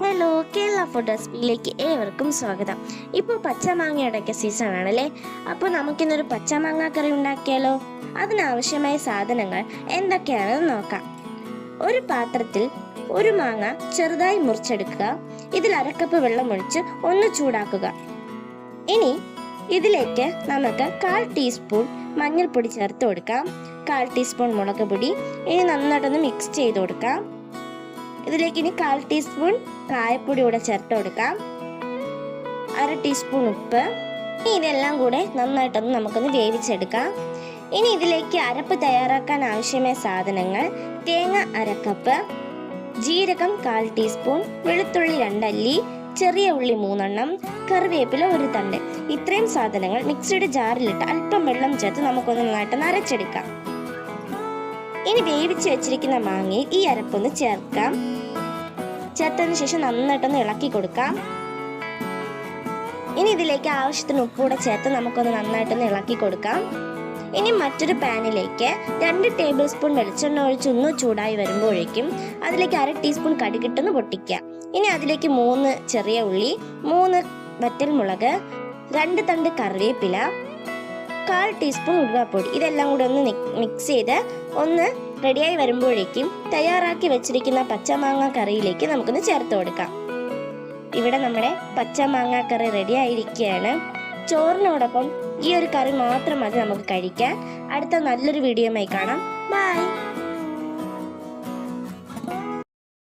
Hello Kerala food റെസിപ്പിയിലേക്ക് ഏവർക്കും സ്വാഗതം. ഇപ്പോൾ പച്ചമാങ്ങയുടെയൊക്കെ സീസൺ ആണല്ലേ? അപ്പോൾ നമുക്കിന്നൊരു പച്ചമാങ്ങ കറി ഉണ്ടാക്കിയാലോ? അതിനാവശ്യമായ സാധനങ്ങൾ എന്തൊക്കെയാണെന്ന് നോക്കാം. ഒരു പാത്രത്തിൽ ഒരു മാങ്ങ ചെറുതായി മുറിച്ചെടുക്കുക. ഇതിൽ അരക്കപ്പ് വെള്ളം ഒഴിച്ച് ഒന്ന് ചൂടാക്കുക. ഇനി ഇതിലേക്ക് നമുക്ക് കാൽ ടീസ്പൂൺ മഞ്ഞൾപ്പൊടി ചേർത്ത് കൊടുക്കാം. കാൽ ടീസ്പൂൺ മുളക് പൊടി. ഇനി നന്നായിട്ടൊന്ന് മിക്സ് ചെയ്ത് കൊടുക്കാം. ഇതിലേക്ക് ഇനി കാൽ ടീസ്പൂൺ കായപ്പൊടി കൂടെ ചേർത്ത് കൊടുക്കാം. അര ടീസ്പൂൺ ഉപ്പ്. ഇനി ഇതെല്ലാം കൂടെ നന്നായിട്ടൊന്ന് നമുക്കൊന്ന് വേവിച്ചെടുക്കാം. ഇനി ഇതിലേക്ക് അരപ്പ് തയ്യാറാക്കാൻ ആവശ്യമായ സാധനങ്ങൾ. തേങ്ങ അരക്കപ്പ് ജീരകം കാൽ ടീസ്പൂൺ വെളുത്തുള്ളി രണ്ടല്ലി ചെറിയ ഉള്ളി മൂന്നെണ്ണം കറിവേപ്പില ഒരു തണ്ട്. ഇത്രയും സാധനങ്ങൾ മിക്സിയുടെ ജാറിലിട്ട് അല്പം വെള്ളം ചേർത്ത് നമുക്കൊന്ന് നന്നായിട്ട് അരച്ചെടുക്കാം. ഇനി വേവിച്ച് വെച്ചിരിക്കുന്ന മാങ്ങയിൽ ഈ അരപ്പൊന്ന് ചേർക്കാം. ചേർത്തതിന് ശേഷം നന്നായിട്ടൊന്ന് ഇളക്കി കൊടുക്കാം. ഇനി ഇതിലേക്ക് ആവശ്യത്തിന് ഉപ്പൂടെ ചേർത്ത് നമുക്കൊന്ന് നന്നായിട്ടൊന്ന് ഇളക്കി കൊടുക്കാം. ഇനി മറ്റൊരു പാനിലേക്ക് രണ്ട് ടേബിൾ സ്പൂൺ വെളിച്ചെണ്ണ ഒഴിച്ച് ഒന്ന് ചൂടായി വരുമ്പോഴേക്കും അതിലേക്ക് അര ടീസ്പൂൺ കടുകിട്ടൊന്ന് പൊട്ടിക്കുക. ഇനി അതിലേക്ക് മൂന്ന് ചെറിയ ഉള്ളി മൂന്ന് വറ്റൽമുളക് രണ്ട് തണ്ട് കറിവേപ്പില കാൽ ടീസ്പൂൺ ഉരുവാപ്പൊടി ഇതെല്ലാം കൂടി ഒന്ന് മിക്സ് ചെയ്ത് ഒന്ന് റെഡിയായി വരുമ്പോഴേക്കും തയ്യാറാക്കി വെച്ചിരിക്കുന്ന പച്ചമാങ്ങ കറിയിലേക്ക് നമുക്കൊന്ന് ചേർത്ത് കൊടുക്കാം. ഇവിടെ നമ്മുടെ പച്ചമാങ്ങ കറി റെഡി ആയിരിക്കുകയാണ്. ചോറിനോടൊപ്പം ഈ ഒരു കറി മാത്രം മതി നമുക്ക് കഴിക്കാൻ. അടുത്ത നല്ലൊരു വീഡിയോയുമായി കാണാം. ബൈ